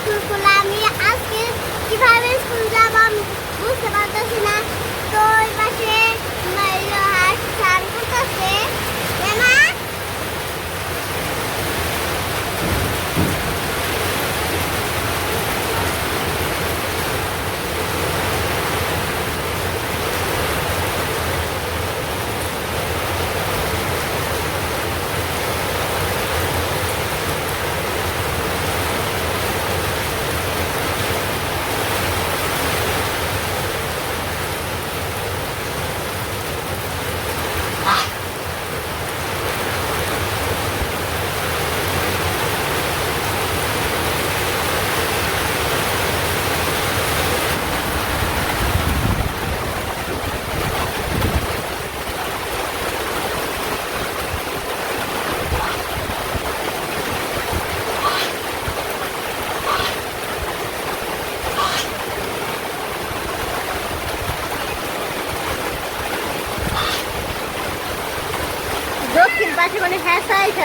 School খোলা আমি আজকে কীভাবে স্কুল যাব বুঝতে পারতেছি না। তো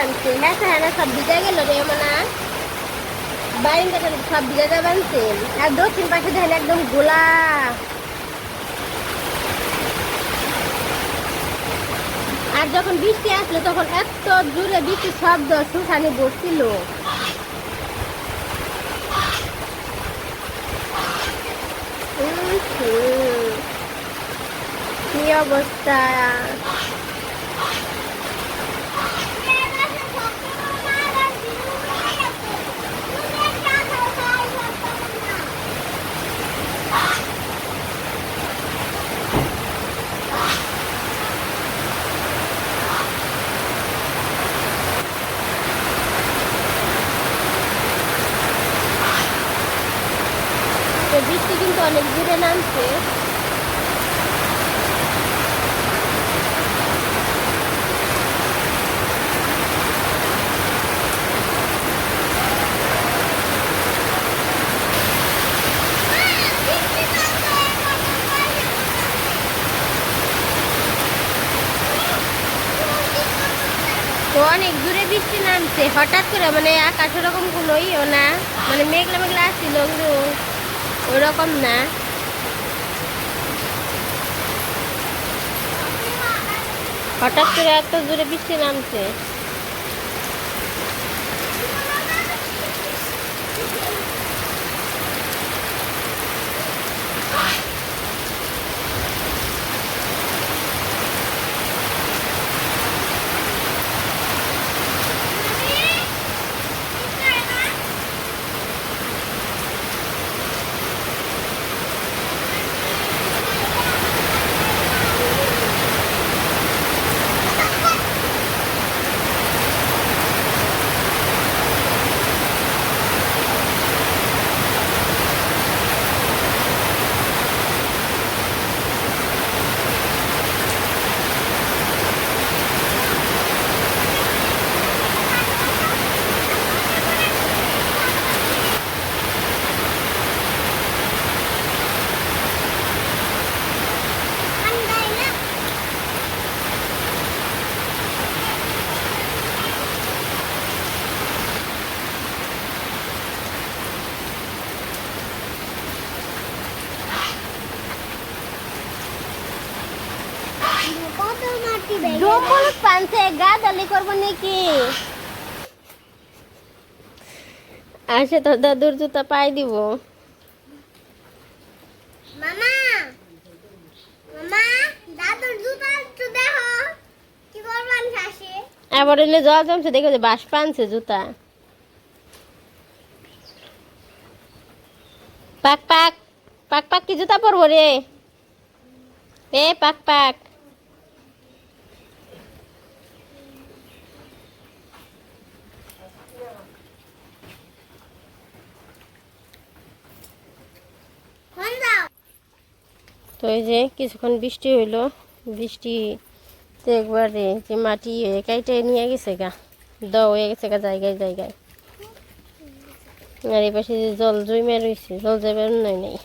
আনছে হ্যাঁ আর দক্ষিণ পাশে দেখেন, একদম গোলা। আর যখন বৃষ্টি আসলো, তখন এত জোরে বৃষ্টির শব্দ, সুখানি বসছিল। কি অবস্থা তো বৃষ্টি কিন্তু অনেক দূরে নামছে তো অনেক দূরে বৃষ্টি নামছে হঠাৎ করে মানে আকাশ ওরকম কোনোইও না মানে মেঘলা মেঘলা আসছিল কিন্তু ওরকম না। হঠাৎ করে এত জোরে বৃষ্টি নামছে কত মাটি বেরিয়ে ডবল পানছে গাদালি করব নাকি? আসে তোর দাদুর জুতা পাই দিব। মামা মামা দাদুর জুতা একটু দেখো। কি করবেন শাসে এবার এলে জল জমছে দেখো যে বাস পানছে জুতা। পাক পাক পাক পাক কি জুতা পরবো রে? এ পাক পাক ফোন দাও তো এই যে কিছুক্ষণ বৃষ্টি হইল, বৃষ্টি তো একবারে যে মাটি কাইটে নিয়ে গেছে গা দ হয়ে গেছে গা জায়গায় জায়গায়। আর এই পাশে যে জল জমে রয়েছে জল যাবার নয় নেই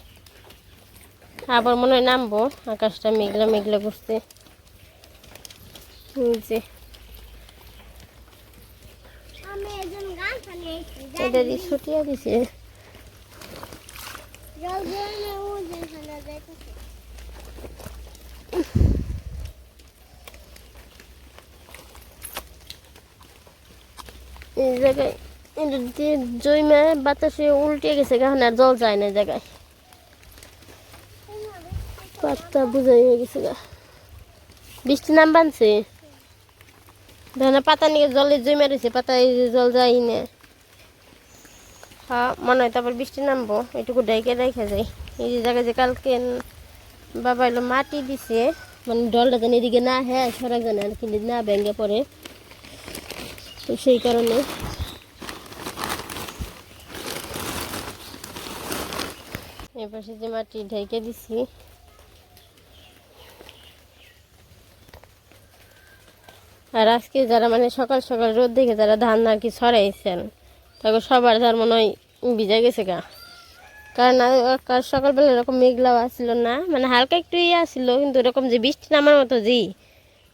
আবার মনে হয় নামবো, আকাশটা মেঘলা মেঘলা করছে। যে। এটা দিছে জল জলে ওজন শোনা যাইতেছে এই জায়গায় জমে বাতাসে উল্টে গেছে এখন আর জল যায় না জায়গায়। পাত্তা বুঝাই গেছে গা। বৃষ্টি নাম বানছে? ধরে পাতা নিয়ে জলে জমে রয়েছে পাতা জল যায় না। হ্যাঁ মনে হয় তারপর বৃষ্টি নামবো, এটুকু ডাইকে রেখে যায় এই যে জায়গায় যে কালকে বাবা এলো মাটি দিছে মানে ডলটা যেন এদিকে না হ্যাঁ সরা যেন আর কি না ভেঙে পড়ে। তো সেই কারণে। এপাশে যে মাটি ঢেকে দিছি। আর আজকে যারা মানে সকাল সকাল রোদ দেখে যারা ধান আর কি ছড়াইছেন তারপর সবার যার মনে হয় ভিজে গেছে গা। কারণ কাল সকালবেলা এরকম মেঘলাও আসছিল না মানে হালকা একটু ইয়ে আসছিল কিন্তু এরকম যে বৃষ্টি নামার মতো জি,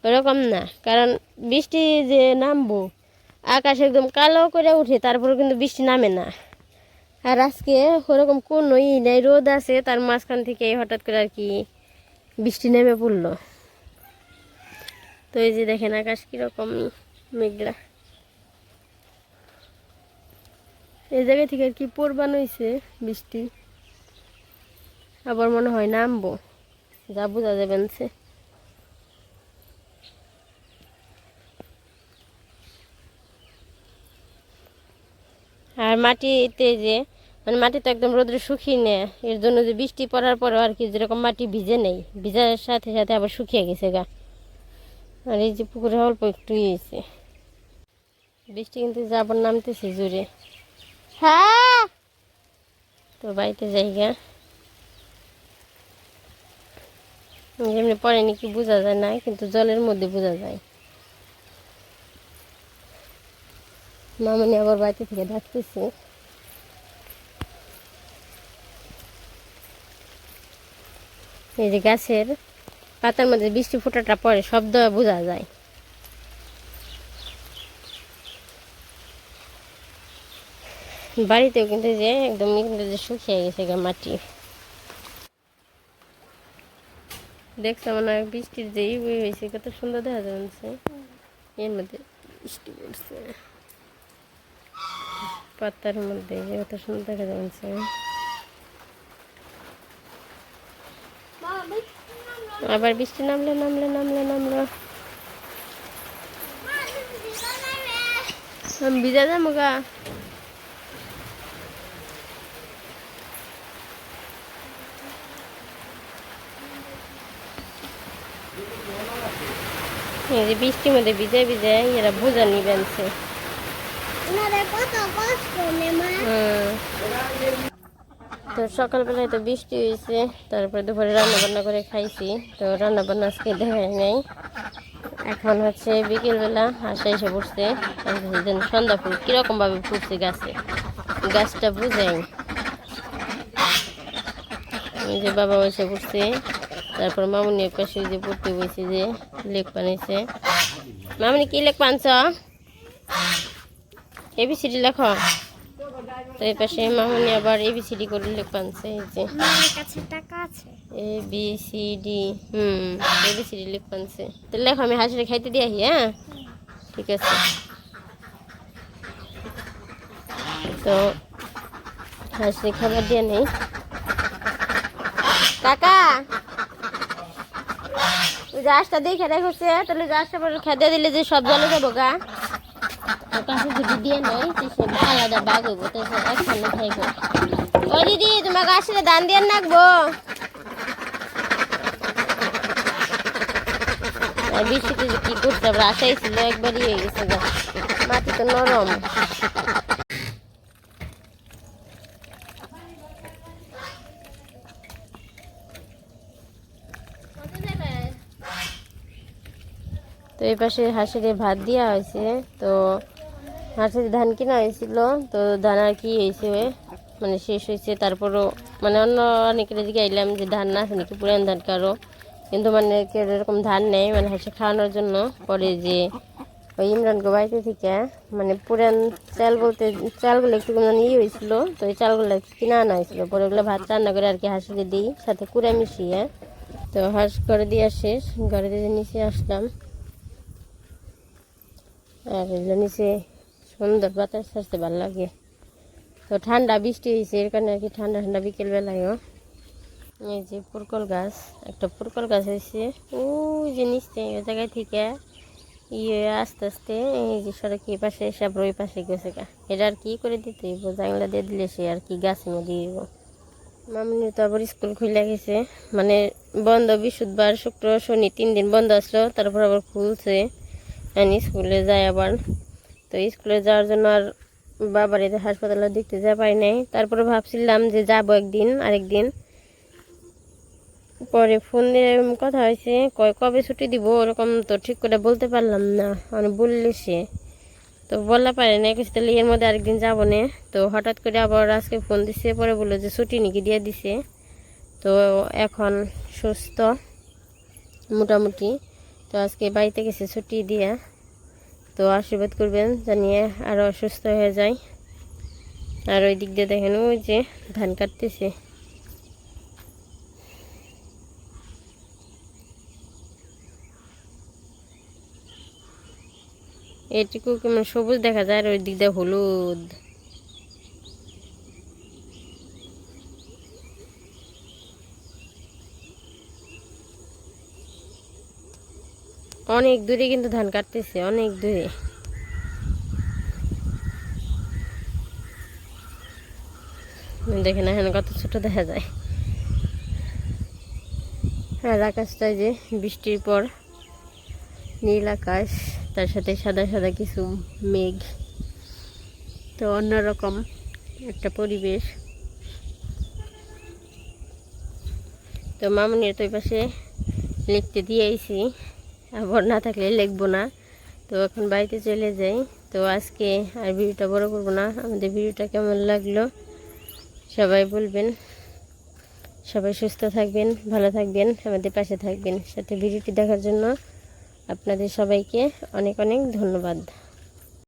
ওরকম না। কারণ বৃষ্টি যে নামবো আকাশ একদম কালো করে উঠে, তারপরে কিন্তু বৃষ্টি নামে না। আর আজকে ওরকম কোনো ই নেই, রোদ আছে, তার মাঝখান থেকে হঠাৎ করে আর কি বৃষ্টি নেমে পড়ল। তো এই যে দেখেন আকাশ কীরকম মেঘলা। এই জায়গা থেকে আর কি পূর্বান হয়েছে বৃষ্টি। আবার মনে হয় নামবো। যা বোঝা যাবেন সে আর মাটিতে যে মানে মাটি তো একদম রোদ্রে শুকিয়ে নেয় এর জন্য যে বৃষ্টি পড়ার পরেও আর কি যেরকম মাটি ভিজে নেই ভিজার সাথে সাথে আবার শুকিয়ে গেছে গা। আর এই যে পুকুরে অল্প একটু হয়েছে। বৃষ্টি কিন্তু যে আবার নামতেছে জোরে। হ্যাঁ। তো বাড়িতে যাই গা। এমনি পরে নাকি বোঝা যায় না কিন্তু জলের মধ্যে বোঝা যায়। মামনি আবার বাড়িতে থেকে ডাকতেছে। এই যে গাছের পাতার মধ্যে বৃষ্টি ফোঁটাটা পড়ে শব্দ বোঝা যায়। বাড়িতেও কিন্তু যে একদম কিন্তু যে শুকিয়ে গেছে গা মাটি। দেখছ মনে হয় বৃষ্টির যে ই হয়েছে, কত সুন্দর দেখা যাচ্ছে। এর মধ্যে বৃষ্টি পড়ছে। পাতার মধ্যে কত সুন্দর দেখা যাচ্ছে। আবার বৃষ্টি নামলে নামলে নামলে, নামলো। ভিজা যাব গা বৃষ্টির মধ্যে ভিজে ভিজে এরা বোঝা নিবেনছে ওনাদের কত কষ্ট নে মা হুম তো সকালবেলায় তো বৃষ্টি হয়েছে, তারপরে দুপুরে রান্না বান্না করে খাইছি। তো রান্না বান্না আজকে দেখাই নাই। এখন হচ্ছে বিকেলবেলা আসা এসে পড়ছে। সন্ধ্যা ফুল কীরকম ভাবে ফুটছে গাছে? গাছটা বুঝাই। ওই যে বাবা এসে পড়ছে। তারপর মামুনি পাশে যে পড়তে বসে যে লেক বানাইছে। মামুনি কি লেক বানছ? এবিসিডি লেখো। তো এই পাশে মামুনি আবার এবিসিডি করে লেখ বানছে এই যে। কাছে টাকা আছে। এ বি সি ডি হুম এ বি সি ডি লিখ পানছে তো লেখো আমি হাসিরে খাইতে দিয়ে আহি হ্যাঁ? ঠিক আছে। তো হাসিরে খাবার দিয়ে নেই। কাকা! ওই যে আশটা দেখে রেখেছে তাহলে যে আশটা পরে খেতে দিলে যে সব জলে যাব গা। কাছে যদি দিয়ে তো সে দান দিয়ে যে কি করতে আমরা আশাই ছিল একবারই হয়ে গেছে মাটি তো নরম তো এই পাশে হাঁসের ভাত দেওয়া হয়েছে, তো হাঁসের ধান কিনা হয়েছিল, তো ধান আর কি হয়েছে মানে শেষ হয়েছে, তারপরও মানে অন্য অনেকের দিকে আইলাম যে ধান না আছে নাকি, পুরান ধান কারও কিন্তু মানে এরকম ধান নেই মানে হাঁসে খাওয়ানোর জন্য। পরে যে ওই ইমরান বাড়িতে থেকে মানে পুরান চাল বলতে, চালগুলো একটু মানে ইয়ে হয়েছিল, তো ওই চালগুলো কিনে আনা হয়েছিল। পরে ওগুলো ভাত রান্না করে আর কি হাঁসকে দিই, সাথে কুড়া মিশিয়ে। তো হাঁস ঘরে দিয়ে শেষ, ঘরে দিয়ে নিচে আসলাম। আর নিচে সুন্দর বাতাস আসতে ভালো লাগে। তো ঠান্ডা বৃষ্টি হয়েছে এর কারণে আর কি ঠান্ডা ঠান্ডা বিকেল বেলায়ও এই যে পুরকল গাছ, একটা পুরকল গাছ হয়েছে ওই যে নিচে ওই জায়গায় থেকে ইয়ে আস্তে আস্তে এই যে সড়ক এই পাশে সব ওই পাশে গেছে গা। এটা আর কি করে দিতে জাংলা দিয়ে দিলে সে আর কি গাছের মধ্যে দিব মামনি তো আবার স্কুল খুলে গেছে। মানে বন্ধ বৃহস্পতিবার, শুক্র, শনি তিন দিন বন্ধ আসলো, তারপর আবার খুলছে। স্কুলে যায় আবার। তো স্কুলে যাওয়ার জন্য আর বাবার এদের হাসপাতালে দেখতে যা পাই নাই। তারপরে ভাবছিলাম যে যাব একদিন, আরেকদিন। পরে ফোন দিয়ে কথা হয়েছে, কয় কবে ছুটি দিব ওরকম তো ঠিক করে বলতে পারলাম না মানে বললে সে। তো বললা পারে না কিছু তাহলে এর মধ্যে আরেকদিন যাব না। তো হঠাৎ করে আবার আজকে ফোন দিছে, পরে বলল যে ছুটি নাকি দিয়ে দিছে। তো এখন সুস্থ, মোটামুটি। তো আজকে বাড়িতে গেছে ছুটি দিয়া। তো আশীর্বাদ করবেন জানিয়ে আরও অসুস্থ হয়ে যায়। আর ওই দিক দিয়ে দেখেন, ওই যে ধান কাটতেছে। এটুকু কেমন সবুজ দেখা যায় আর ওই দিক দিয়ে হলুদ। অনেক দূরে কিন্তু ধান কাটতেছে, অনেক দূরে। দেখেন এখানে কত ছোট দেখা যায়। আর আকাশটায় যে বৃষ্টির পর নীল আকাশ, তার সাথে সাদা সাদা কিছু মেঘ। তো অন্যরকম একটা পরিবেশ। তো মামুনির তো পাশে লিখতে দিয়ে আবার না থাকলে লিখব না। তো এখন বাড়িতে চলে যাই। তো আজকে আর ভিডিওটা বড় করব না। আমাদের ভিডিওটা কেমন লাগল সবাই বলবেন। সবাই সুস্থ থাকবেন, ভালো থাকবেন, আমাদের পাশে থাকবেন। সাথে ভিডিওটি দেখার জন্য আপনাদের সবাইকে অনেক অনেক ধন্যবাদ।